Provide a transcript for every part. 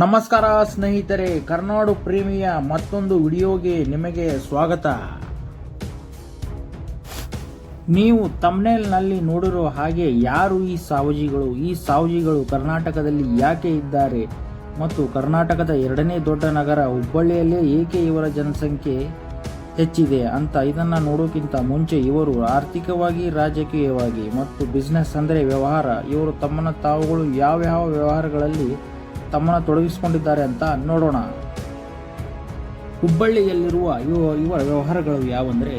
ನಮಸ್ಕಾರ ಸ್ನೇಹಿತರೆ, ಕರ್ನಾಡು ಪ್ರೇಮಿಯ ಮತ್ತೊಂದು ವಿಡಿಯೋಗೆ ನಿಮಗೆ ಸ್ವಾಗತ. ನೀವು ತಮ್ನೇಲ್ನಲ್ಲಿ ನೋಡಿರೋ ಹಾಗೆ ಯಾರು ಈ ಸಾವಜಿಗಳು? ಈ ಸಾವಜಿಗಳು ಕರ್ನಾಟಕದಲ್ಲಿ ಯಾಕೆ ಇದ್ದಾರೆ? ಮತ್ತು ಕರ್ನಾಟಕದ ಎರಡನೇ ದೊಡ್ಡ ನಗರ ಹುಬ್ಬಳ್ಳಿಯಲ್ಲೇ ಏಕೆ ಇವರ ಜನಸಂಖ್ಯೆ ಹೆಚ್ಚಿದೆ ಅಂತ ಇದನ್ನು ನೋಡೋಕ್ಕಿಂತ ಮುಂಚೆ ಇವರು ಆರ್ಥಿಕವಾಗಿ, ರಾಜಕೀಯವಾಗಿ ಮತ್ತು ಬಿಸ್ನೆಸ್ ಅಂದರೆ ವ್ಯವಹಾರ. ಇವರು ತಮ್ಮನ್ನು ತಾವುಗಳು ಯಾವ್ಯಾವ ಯಾವ ವ್ಯವಹಾರಗಳಲ್ಲಿ ತಮ್ಮನ್ನು ತೊಡಗಿಸಿಕೊಂಡಿದ್ದಾರೆ ಅಂತ ನೋಡೋಣ. ಹುಬ್ಬಳ್ಳಿಯಲ್ಲಿರುವ ಇವ ಇವರ ವ್ಯವಹಾರಗಳು ಯಾವಂದರೆ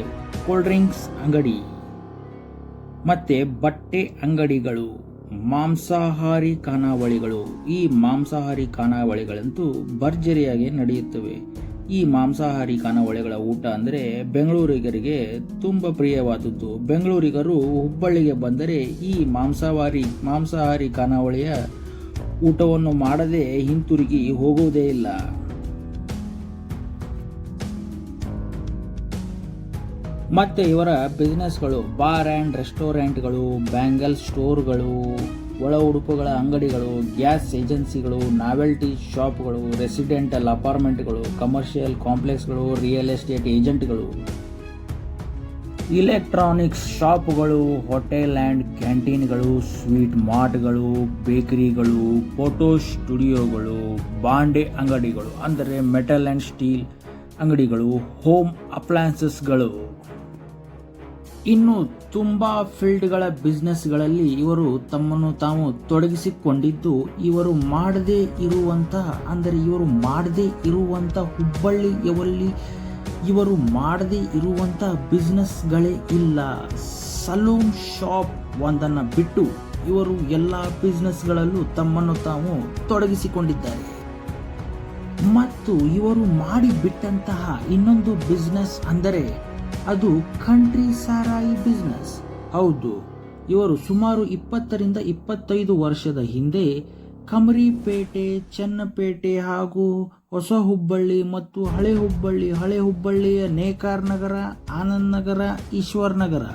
ಕೋಲ್ಡ್ ಡ್ರಿಂಕ್ಸ್ ಅಂಗಡಿ. ಮತ್ತೆ ಬಟ್ಟೆ ಅಂಗಡಿಗಳು, ಮಾಂಸಾಹಾರಿ ಖಾನಾವಳಿಗಳು. ಈ ಮಾಂಸಾಹಾರಿ ಖಾನಾವಳಿಗಳಂತೂ ಭರ್ಜರಿಯಾಗಿ ನಡೆಯುತ್ತವೆ. ಈ ಮಾಂಸಾಹಾರಿ ಖಾನಾವಳಿಗಳ ಊಟ ಅಂದರೆ ಬೆಂಗಳೂರಿಗರಿಗೆ ತುಂಬ ಪ್ರಿಯವಾದದ್ದು. ಬೆಂಗಳೂರಿಗರು ಹುಬ್ಬಳ್ಳಿಗೆ ಬಂದರೆ ಈ ಮಾಂಸಾಹಾರಿ ಮಾಂಸಾಹಾರಿ ಖಾನಾವಳಿಯ ಊಟವನ್ನು ಮಾಡದೆ ಹಿಂತಿರುಗಿ ಹೋಗುವುದೇ ಇಲ್ಲ. ಮತ್ತೆ ಇವರ ಬಿಸ್ನೆಸ್ಗಳು, ಬಾರ್ ಆ್ಯಂಡ್ ರೆಸ್ಟೋರೆಂಟ್ಗಳು, ಬ್ಯಾಂಗಲ್ ಸ್ಟೋರ್ಗಳು, ಒಳ ಉಡುಪುಗಳ ಅಂಗಡಿಗಳು, ಗ್ಯಾಸ್ ಏಜೆನ್ಸಿಗಳು, ನಾವೆಲ್ಟಿ ಶಾಪ್ಗಳು, ರೆಸಿಡೆಂಟಲ್ ಅಪಾರ್ಟ್ಮೆಂಟ್ಗಳು, ಕಮರ್ಷಿಯಲ್ ಕಾಂಪ್ಲೆಕ್ಸ್ಗಳು, ರಿಯಲ್ ಎಸ್ಟೇಟ್ ಏಜೆಂಟ್ಗಳು ಇಲೆಕ್ಟ್ರಾನಿಕ್ಸ್ ಶಾಪ್ಗಳು, ಹೋಟೆಲ್ ಆ್ಯಂಡ್ ಕ್ಯಾಂಟೀನ್ಗಳು, ಸ್ವೀಟ್ ಮಾರ್ಟ್ಗಳು, ಬೇಕರಿಗಳು, ಫೋಟೋ ಸ್ಟುಡಿಯೋಗಳು, ಬಾಂಡೆ ಅಂಗಡಿಗಳು, ಅಂದರೆ ಮೆಟಲ್ ಆ್ಯಂಡ್ ಸ್ಟೀಲ್ ಅಂಗಡಿಗಳು, ಹೋಮ್ ಅಪ್ಲಯನ್ಸಸ್ಗಳು. ಇನ್ನು ತುಂಬ ಫೀಲ್ಡ್ಗಳ ಬಿಸ್ನೆಸ್ಗಳಲ್ಲಿ ಇವರು ತಮ್ಮನ್ನು ತಾವು ತೊಡಗಿಸಿಕೊಂಡಿದ್ದು, ಇವರು ಮಾಡದೇ ಇರುವಂತಹ, ಅಂದರೆ ಇವರು ಮಾಡದೇ ಇರುವಂಥ ಹುಬ್ಬಳ್ಳಿಯವಲ್ಲಿ ಇವರು ಮಾಡದೇ ಇರುವಂಥ ಬಿಸ್ನೆಸ್ಗಳೇ ಇಲ್ಲ. ಸಲೂನ್ ಶಾಪ್ ಒಂದನ್ನು ಬಿಟ್ಟು ಇವರು ಎಲ್ಲ ಬಿಸ್ನೆಸ್ಗಳಲ್ಲೂ ತಮ್ಮನ್ನು ತಾವು ತೊಡಗಿಸಿಕೊಂಡಿದ್ದಾರೆ. ಮತ್ತು ಇವರು ಮಾಡಿ ಬಿಟ್ಟಂತಹ ಇನ್ನೊಂದು ಬಿಸ್ನೆಸ್ ಅಂದರೆ ಅದು ಕಂಟ್ರಿ ಸಾರಾಯಿ ಬಿಸ್ನೆಸ್ ಹೌದು, ಇವರು ಸುಮಾರು ಇಪ್ಪತ್ತರಿಂದ ಇಪ್ಪತ್ತೈದು ವರ್ಷದ ಹಿಂದೆ ಕಮರಿಪೇಟೆ, ಚನ್ನಪೇಟೆ ಹಾಗೂ ಹೊಸ ಹುಬ್ಬಳ್ಳಿ ಮತ್ತು ಹಳೆ ಹುಬ್ಬಳ್ಳಿ ಹಳೆ ಹುಬ್ಬಳ್ಳಿಯ ನೇಕಾರ್ ನಗರ, ಆನಂದ್ ನಗರ, ಈಶ್ವರ್ ನಗರ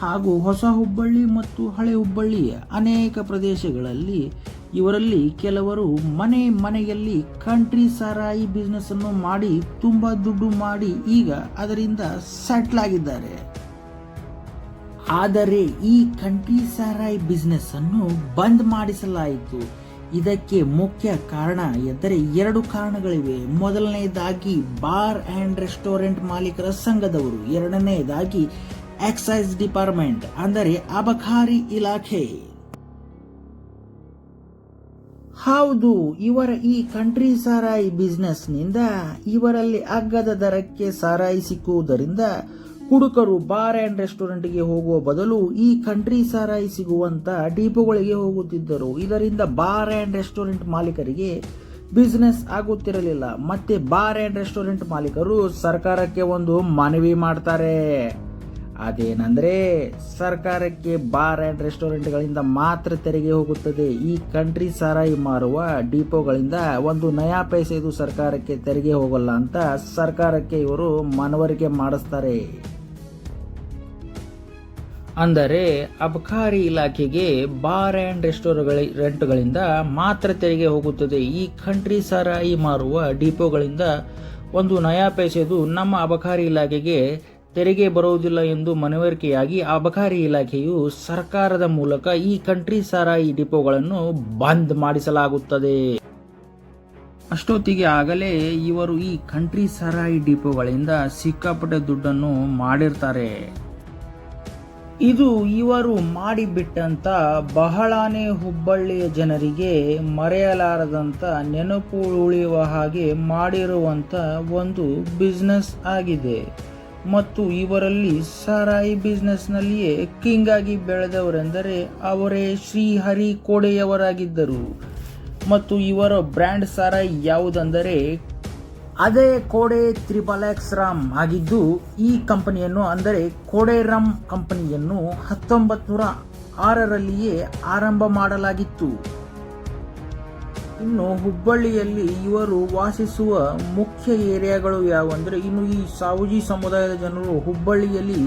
ಹಾಗೂ ಹೊಸ ಹುಬ್ಬಳ್ಳಿ ಮತ್ತು ಹಳೆ ಹುಬ್ಬಳ್ಳಿಯ ಅನೇಕ ಪ್ರದೇಶಗಳಲ್ಲಿ ಇವರಲ್ಲಿ ಕೆಲವರು ಮನೆ ಮನೆಯಲ್ಲಿ ಕಂಟ್ರಿ ಸಾರಾಯಿ ಬಿಸ್ನೆಸ್ಸನ್ನು ಮಾಡಿ ತುಂಬ ದುಡ್ಡು ಮಾಡಿ ಈಗ ಅದರಿಂದ ಸೆಟ್ಲ್ ಆಗಿದ್ದಾರೆ. ಆದರೆ ಈ ಕಂಟ್ರಿ ಸಾರಾಯಿ ಬಿಸ್ನೆಸ್ಸನ್ನು ಬಂದ್ ಮಾಡಿಸಲಾಯಿತು. ಇದಕ್ಕೆ ಮುಖ್ಯ ಕಾರಣ ಎಂದರೆ ಎರಡು ಕಾರಣಗಳಿವೆ. ಮೊದಲನೆಯದಾಗಿ ಬಾರ್ ಅಂಡ್ ರೆಸ್ಟೋರೆಂಟ್ ಮಾಲೀಕರ ಸಂಘದವರು. ಎರಡನೆಯದಾಗಿ ಎಕ್ಸೈಸ್ ಡಿಪಾರ್ಟ್ಮೆಂಟ್, ಅಂದರೆ ಅಬಕಾರಿ ಇಲಾಖೆ. ಹೌದು, ಇವರ ಈ ಕಂಟ್ರಿ ಸಾರಾಯಿ ಬಿಸ್ನೆಸ್ನಿಂದ ಇವರಲ್ಲಿ ಅಗ್ಗದ ದರಕ್ಕೆ ಸಾರಾಯಿ ಸಿಕ್ಕುವುದರಿಂದ ಹುಡುಕರು ಬಾರ್ ಅಂಡ್ ರೆಸ್ಟೋರೆಂಟ್ಗೆ ಹೋಗುವ ಬದಲು ಈ ಕಂಟ್ರಿ ಸಾರಾಯಿ ಸಿಗುವಂತ ಡೀಪುಗಳಿಗೆ ಹೋಗುತ್ತಿದ್ದರು. ಇದರಿಂದ ಬಾರ್ ಅಂಡ್ ರೆಸ್ಟೋರೆಂಟ್ ಮಾಲೀಕರಿಗೆ ಬಿಸ್ನೆಸ್ ಆಗುತ್ತಿರಲಿಲ್ಲ. ಮತ್ತೆ ಬಾರ್ ಅಂಡ್ ರೆಸ್ಟೋರೆಂಟ್ ಮಾಲೀಕರು ಸರ್ಕಾರಕ್ಕೆ ಒಂದು ಮನವಿ ಮಾಡ್ತಾರೆ. ಅದೇನಂದ್ರೆ ಸರ್ಕಾರಕ್ಕೆ ಬಾರ್ ಅಂಡ್ ರೆಸ್ಟೋರೆಂಟ್ಗಳಿಂದ ಮಾತ್ರ ತೆರಿಗೆ ಹೋಗುತ್ತದೆ. ಈ ಕಂಟ್ರಿ ಸಾರಾಯಿ ಮಾರುವ ಡಿಪೋಗಳಿಂದ ಒಂದು ನಯಾ ಪೈಸೆದು ಸರ್ಕಾರಕ್ಕೆ ತೆರಿಗೆ ಹೋಗಲ್ಲ ಅಂತ ಸರ್ಕಾರಕ್ಕೆ ಇವರು ಮನವರಿಕೆ ಮಾಡಿಸ್ತಾರೆ. ಅಂದರೆ ಅಬಕಾರಿ ಇಲಾಖೆಗೆ ಬಾರ್ ಅಂಡ್ ರೆಸ್ಟೋರೆಂಟ್ಗಳಿಂದ ಮಾತ್ರ ತೆರಿಗೆ ಹೋಗುತ್ತದೆ. ಈ ಕಂಟ್ರಿ ಸಾರಾಯಿ ಮಾರುವ ಡಿಪೋಗಳಿಂದ ಒಂದು ನಯಾ ಪೈಸೆದು ನಮ್ಮ ಅಬಕಾರಿ ಇಲಾಖೆಗೆ ತೆರಿಗೆ ಬರುವುದಿಲ್ಲ ಎಂದು ಮನವರಿಕೆಯಾಗಿ ಅಬಕಾರಿ ಇಲಾಖೆಯು ಸರ್ಕಾರದ ಮೂಲಕ ಈ ಕಂಟ್ರಿ ಸಾರಾಯಿ ಡಿಪೋಗಳನ್ನು ಬಂದ್ ಮಾಡಿಸಲಾಗುತ್ತದೆ. ಅಷ್ಟೊತ್ತಿಗೆ ಆಗಲೇ ಇವರು ಈ ಕಂಟ್ರಿ ಸಾರಾಯಿ ಡಿಪೋಗಳಿಂದ ಸಿಕ್ಕಾಪಟ್ಟೆ ದುಡ್ಡನ್ನು ಮಾಡಿರ್ತಾರೆ. ಇದು ಇವರು ಮಾಡಿಬಿಟ್ಟಂತ ಬಹಳಾನೇ ಹುಬ್ಬಳ್ಳಿಯ ಜನರಿಗೆ ಮರೆಯಲಾರದಂತ ನೆನಪು ಉಳಿಯುವ ಹಾಗೆ ಮಾಡಿರುವಂಥ ಒಂದು ಬಿಸ್ನೆಸ್ ಆಗಿದೆ. ಮತ್ತು ಇವರಲ್ಲಿ ಸಾರಾಯಿ ಬಿಸ್ನೆಸ್ನಲ್ಲಿಯೇ ಕಿಂಗ್ ಆಗಿ ಬೆಳೆದವರೆಂದರೆ ಅವರೇ ಶ್ರೀಹರಿ ಕೋಡೆಯವರಾಗಿದ್ದರು. ಮತ್ತು ಇವರ ಬ್ರ್ಯಾಂಡ್ ಸಾರಾಯಿ ಯಾವುದೆಂದರೆ ಅದೇ ಕೋಡೆ ತ್ರಿಬಲ್ ಎಕ್ಸ್ ರಾಮ್ ಆಗಿದ್ದು, ಈ ಕಂಪನಿಯನ್ನು ಅಂದರೆ ಕೋಡೆ ರಾಮ್ ಕಂಪನಿಯನ್ನು ಹತ್ತೊಂಬತ್ತು ನೂರ ಆರರಲ್ಲಿಯೇ ಆರಂಭ ಮಾಡಲಾಗಿತ್ತು. ಇನ್ನು ಹುಬ್ಬಳ್ಳಿಯಲ್ಲಿ ಇವರು ವಾಸಿಸುವ ಮುಖ್ಯ ಏರಿಯಾಗಳು ಯಾವಂದರೆ ಇನ್ನು ಈ ಸಾವುಜಿ ಸಮುದಾಯದ ಜನರು ಹುಬ್ಬಳ್ಳಿಯಲ್ಲಿ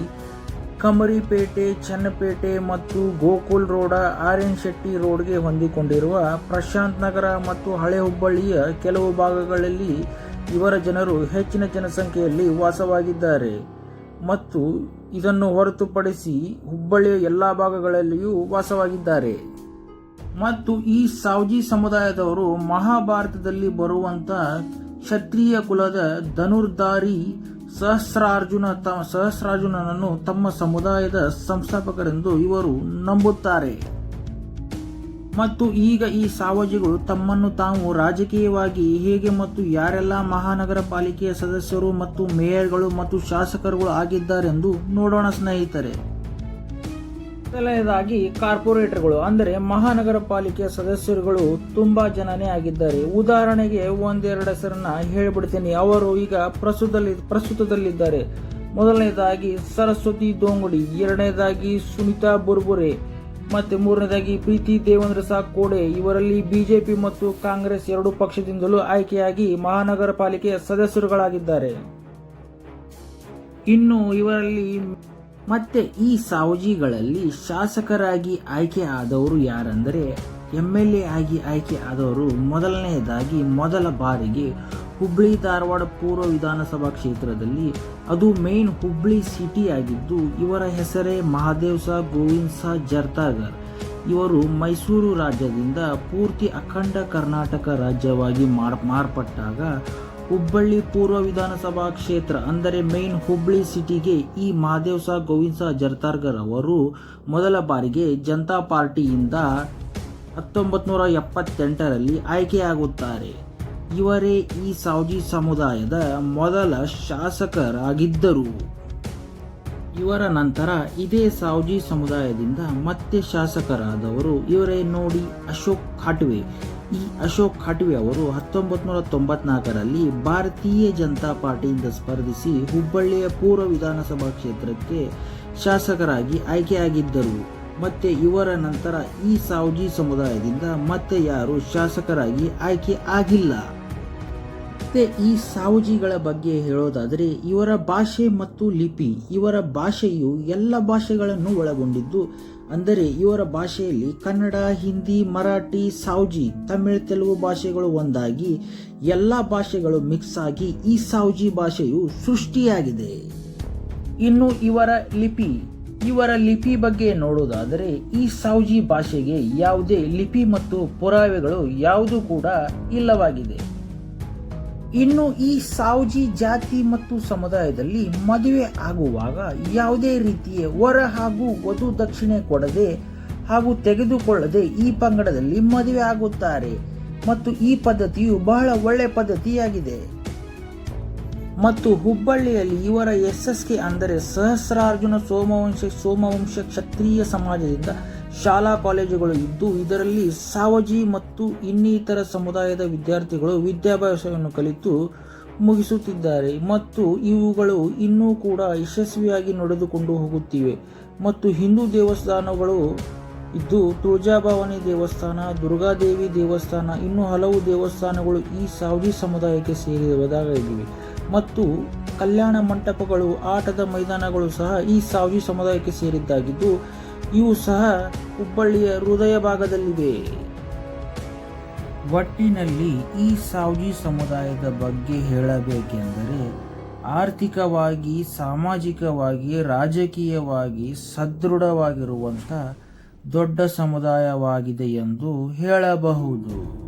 ಕಮರಿಪೇಟೆ, ಚನ್ನಪೇಟೆ ಮತ್ತು Gokul road R N Shetty ರೋಡ್ಗೆ ಹೊಂದಿಕೊಂಡಿರುವ ಪ್ರಶಾಂತ್ ನಗರ ಮತ್ತು ಹಳೆ ಹುಬ್ಬಳ್ಳಿಯ ಕೆಲವು ಭಾಗಗಳಲ್ಲಿ ಇವರ ಜನರು ಹೆಚ್ಚಿನ ಜನಸಂಖ್ಯೆಯಲ್ಲಿ ವಾಸವಾಗಿದ್ದಾರೆ. ಮತ್ತು ಇದನ್ನು ಹೊರತುಪಡಿಸಿ ಹುಬ್ಬಳ್ಳಿಯ ಎಲ್ಲ ಭಾಗಗಳಲ್ಲಿಯೂ ವಾಸವಾಗಿದ್ದಾರೆ. ಮತ್ತು ಈ ಸಾವ್ಜಿ ಸಮುದಾಯದವರು ಮಹಾಭಾರತದಲ್ಲಿ ಬರುವಂತ ಕ್ಷತ್ರಿಯ ಕುಲದ ಧನುರ್ಧಾರಿ ಸಹಸ್ರಾರ್ಜುನ ತ, ಸಹಸ್ರಾರ್ಜುನನನ್ನು ತಮ್ಮ ಸಮುದಾಯದ ಸಂಸ್ಥಾಪಕರೆಂದು ಇವರು ನಂಬುತ್ತಾರೆ. ಮತ್ತು ಈಗ ಈ ಸಾವಜಿಗಳು ತಮ್ಮನ್ನು ತಾವು ರಾಜಕೀಯವಾಗಿ ಹೇಗೆ ಮತ್ತು ಯಾರೆಲ್ಲ ಮಹಾನಗರ ಪಾಲಿಕೆಯ ಸದಸ್ಯರು ಮತ್ತು ಮೇಯರ್ಗಳು ಮತ್ತು ಶಾಸಕರುಗಳು ಆಗಿದ್ದಾರೆಂದು ನೋಡೋಣ ಸ್ನೇಹಿತರೆ. ಮೊದಲನೇದಾಗಿ ಕಾರ್ಪೊರೇಟರ್ಗಳು, ಅಂದರೆ ಮಹಾನಗರ ಪಾಲಿಕೆ ಸದಸ್ಯರುಗಳು ತುಂಬಾ ಜನನೇ ಆಗಿದ್ದಾರೆ. ಉದಾಹರಣೆಗೆ ಒಂದೆರಡು ಹೆಸರನ್ನ ಹೇಳ್ಬಿಡ್ತೀನಿ. ಅವರು ಈಗ ಪ್ರಸ್ತುತದಲ್ಲಿ, ಪ್ರಸ್ತುತದಲ್ಲಿದ್ದಾರೆ. ಮೊದಲನೇದಾಗಿ ಸರಸ್ವತಿ ದೋಂಗುಡಿ, ಎರಡನೇದಾಗಿ ಸುನಿತಾ ಬುರ್ಬುರೆ, ಮತ್ತೆ ಮೂರನೇದಾಗಿ ಪ್ರೀತಿ ದೇವೇಂದ್ರ ಸಾಕೋಡೆ. ಇವರಲ್ಲಿ ಬಿಜೆಪಿ ಮತ್ತು ಕಾಂಗ್ರೆಸ್ ಎರಡು ಪಕ್ಷದಿಂದಲೂ ಆಯ್ಕೆಯಾಗಿ ಮಹಾನಗರ ಪಾಲಿಕೆ ಸದಸ್ಯರುಗಳಾಗಿದ್ದಾರೆ. ಇನ್ನು ಇವರಲ್ಲಿ ಮತ್ತೆ ಈ ಸಾವಜಿಗಳಲ್ಲಿ ಶಾಸಕರಾಗಿ ಆಯ್ಕೆ ಆದವರು ಯಾರಂದರೆ ಎಂ ಎಲ್ ಎ ಆಗಿ ಆಯ್ಕೆ ಆದವರು ಮೊದಲನೆಯದಾಗಿ ಮೊದಲ ಬಾರಿಗೆ ಹುಬ್ಬಳ್ಳಿ ಧಾರವಾಡ ಪೂರ್ವ ವಿಧಾನಸಭಾ ಕ್ಷೇತ್ರದಲ್ಲಿ ಅದು ಮೇನ್ ಹುಬ್ಬಳ್ಳಿ ಸಿಟಿ ಆಗಿದ್ದು ಇವರ ಹೆಸರೇ ಮಹಾದೇವ್ ಸಾ ಗೋವಿಂದ್ ಸಾ ಜರ್ತಾಗರ್ ಇವರು ಮೈಸೂರು ರಾಜ್ಯದಿಂದ ಪೂರ್ತಿ ಅಖಂಡ ಕರ್ನಾಟಕ ರಾಜ್ಯವಾಗಿ ಮಾರ್, ಮಾರ್ಪಟ್ಟಾಗ ಹುಬ್ಬಳ್ಳಿ ಪೂರ್ವ ವಿಧಾನಸಭಾ ಕ್ಷೇತ್ರ, ಅಂದರೆ ಮೇನ್ ಹುಬ್ಬಳ್ಳಿ ಸಿಟಿಗೆ ಈ ಮಹಾದೇವ್ ಸಾ ಗೋವಿಂದ ಸಾ ಜರ್ತಾರ್ಗರ್ ಅವರು ಮೊದಲ ಬಾರಿಗೆ ಜನತಾ ಪಾರ್ಟಿಯಿಂದ ಹತ್ತೊಂಬತ್ತು ನೂರ ಎಪ್ಪತ್ತೆಂಟರಲ್ಲಿ ಆಯ್ಕೆಯಾಗುತ್ತಾರೆ. ಇವರೇ ಈ ಸಾವ್ಜಿ ಸಮುದಾಯದ ಮೊದಲ ಶಾಸಕರಾಗಿದ್ದರು. ಇವರ ನಂತರ ಇದೇ ಸಾವ್ಜಿ ಸಮುದಾಯದಿಂದ ಮತ್ತೆ ಶಾಸಕರಾದವರು ಇವರೇ ನೋಡಿ ಅಶೋಕ್ ಖಾಟ್ವೆ ಈ ಅಶೋಕ್ ಖಾಟ್ವೆ ಅವರು ಹತ್ತೊಂಬತ್ತು ನೂರ ತೊಂಬತ್ನಾಲ್ಕರಲ್ಲಿ ಭಾರತೀಯ ಜನತಾ ಪಾರ್ಟಿಯಿಂದ ಸ್ಪರ್ಧಿಸಿ ಹುಬ್ಬಳ್ಳಿಯ ಪೂರ್ವ ವಿಧಾನಸಭಾ ಕ್ಷೇತ್ರಕ್ಕೆ ಶಾಸಕರಾಗಿ ಆಯ್ಕೆಯಾಗಿದ್ದರು. ಮತ್ತೆ ಇವರ ನಂತರ ಈ ಸಾವುಜಿ ಸಮುದಾಯದಿಂದ ಮತ್ತೆ ಯಾರು ಶಾಸಕರಾಗಿ ಆಯ್ಕೆ ಆಗಿಲ್ಲ. ಮತ್ತೆ ಈ ಸಾವುಜಿಗಳ ಬಗ್ಗೆ ಹೇಳೋದಾದರೆ ಇವರ ಭಾಷೆ ಮತ್ತು ಲಿಪಿ, ಇವರ ಭಾಷೆಯು ಎಲ್ಲ ಭಾಷೆಗಳನ್ನು ಒಳಗೊಂಡಿದ್ದು ಅಂದರೆ ಇವರ ಭಾಷೆಯಲ್ಲಿ ಕನ್ನಡ, ಹಿಂದಿ, ಮರಾಠಿ, ಸಾವ್ಜಿ, ತಮಿಳ್, ತೆಲುಗು ಭಾಷೆಗಳು ಒಂದಾಗಿ ಎಲ್ಲ ಭಾಷೆಗಳು ಮಿಕ್ಸ್ ಆಗಿ ಈ ಸಾವ್ಜಿ ಭಾಷೆಯು ಸೃಷ್ಟಿಯಾಗಿದೆ. ಇನ್ನು ಇವರ ಲಿಪಿ. ಇವರ ಲಿಪಿ ಬಗ್ಗೆ ನೋಡುವುದಾದರೆ ಈ ಸಾವ್ಜಿ ಭಾಷೆಗೆ ಯಾವುದೇ ಲಿಪಿ ಮತ್ತು ಪುರಾವೆಗಳು ಯಾವುದು ಕೂಡ ಇಲ್ಲವಾಗಿದೆ. ಇನ್ನು ಈ ಸಾವ್ಜಿ ಜಾತಿ ಮತ್ತು ಸಮುದಾಯದಲ್ಲಿ ಮದುವೆ ಆಗುವಾಗ ಯಾವುದೇ ರೀತಿಯ ವರ ಹಾಗೂ ವಧು ದಕ್ಷಿಣೆ ಕೊಡದೆ ಹಾಗೂ ತೆಗೆದುಕೊಳ್ಳದೆ ಈ ಪಂಗಡದಲ್ಲಿ ಮದುವೆ ಆಗುತ್ತಾರೆ. ಮತ್ತು ಈ ಪದ್ಧತಿಯು ಬಹಳ ಒಳ್ಳೆ ಪದ್ಧತಿಯಾಗಿದೆ. ಮತ್ತು ಹುಬ್ಬಳ್ಳಿಯಲ್ಲಿ ಇವರ ಎಸ್ ಎಸ್ ಕೆ ಅಂದರೆ ಸಹಸ್ರಾರ್ಜುನ ಸೋಮವಂಶ ಸೋಮವಂಶ ಕ್ಷತ್ರಿಯ ಸಮಾಜದಿಂದ ಶಾಲಾ ಕಾಲೇಜುಗಳು ಇದ್ದು, ಇದರಲ್ಲಿ ಸಾವಜಿ ಮತ್ತು ಇನ್ನಿತರ ಸಮುದಾಯದ ವಿದ್ಯಾರ್ಥಿಗಳು ವಿದ್ಯಾಭ್ಯಾಸವನ್ನು ಕಲಿತು ಮುಗಿಸುತ್ತಿದ್ದಾರೆ. ಮತ್ತು ಇವುಗಳು ಇನ್ನೂ ಕೂಡ ಯಶಸ್ವಿಯಾಗಿ ನಡೆದುಕೊಂಡು ಹೋಗುತ್ತಿವೆ. ಮತ್ತು ಹಿಂದೂ ದೇವಸ್ಥಾನಗಳು ಇದ್ದು, ತುಳಜಾಭವಾನಿ ದೇವಸ್ಥಾನ, ದುರ್ಗಾದೇವಿ ದೇವಸ್ಥಾನ, ಇನ್ನೂ ಹಲವು ದೇವಸ್ಥಾನಗಳು ಈ ಸಾವಜಿ ಸಮುದಾಯಕ್ಕೆ ಸೇರಿದವಾಗಿವೆ ಮತ್ತು ಕಲ್ಯಾಣ ಮಂಟಪಗಳು, ಆಟದ ಮೈದಾನಗಳು ಸಹ ಈ ಸಾವಜಿ ಸಮುದಾಯಕ್ಕೆ ಸೇರಿದ್ದಾಗಿದ್ದು ಇವು ಸಹ ಹುಬ್ಬಳ್ಳಿಯ ಹೃದಯ ಭಾಗದಲ್ಲಿವೆ. ಒಟ್ಟಿನಲ್ಲಿ ಈ ಸಾವ್ಜಿ ಸಮುದಾಯದ ಬಗ್ಗೆ ಹೇಳಬೇಕೆಂದರೆ, ಆರ್ಥಿಕವಾಗಿ, ಸಾಮಾಜಿಕವಾಗಿ, ರಾಜಕೀಯವಾಗಿ ಸದೃಢವಾಗಿರುವಂಥ ದೊಡ್ಡ ಸಮುದಾಯವಾಗಿದೆ ಎಂದು ಹೇಳಬಹುದು.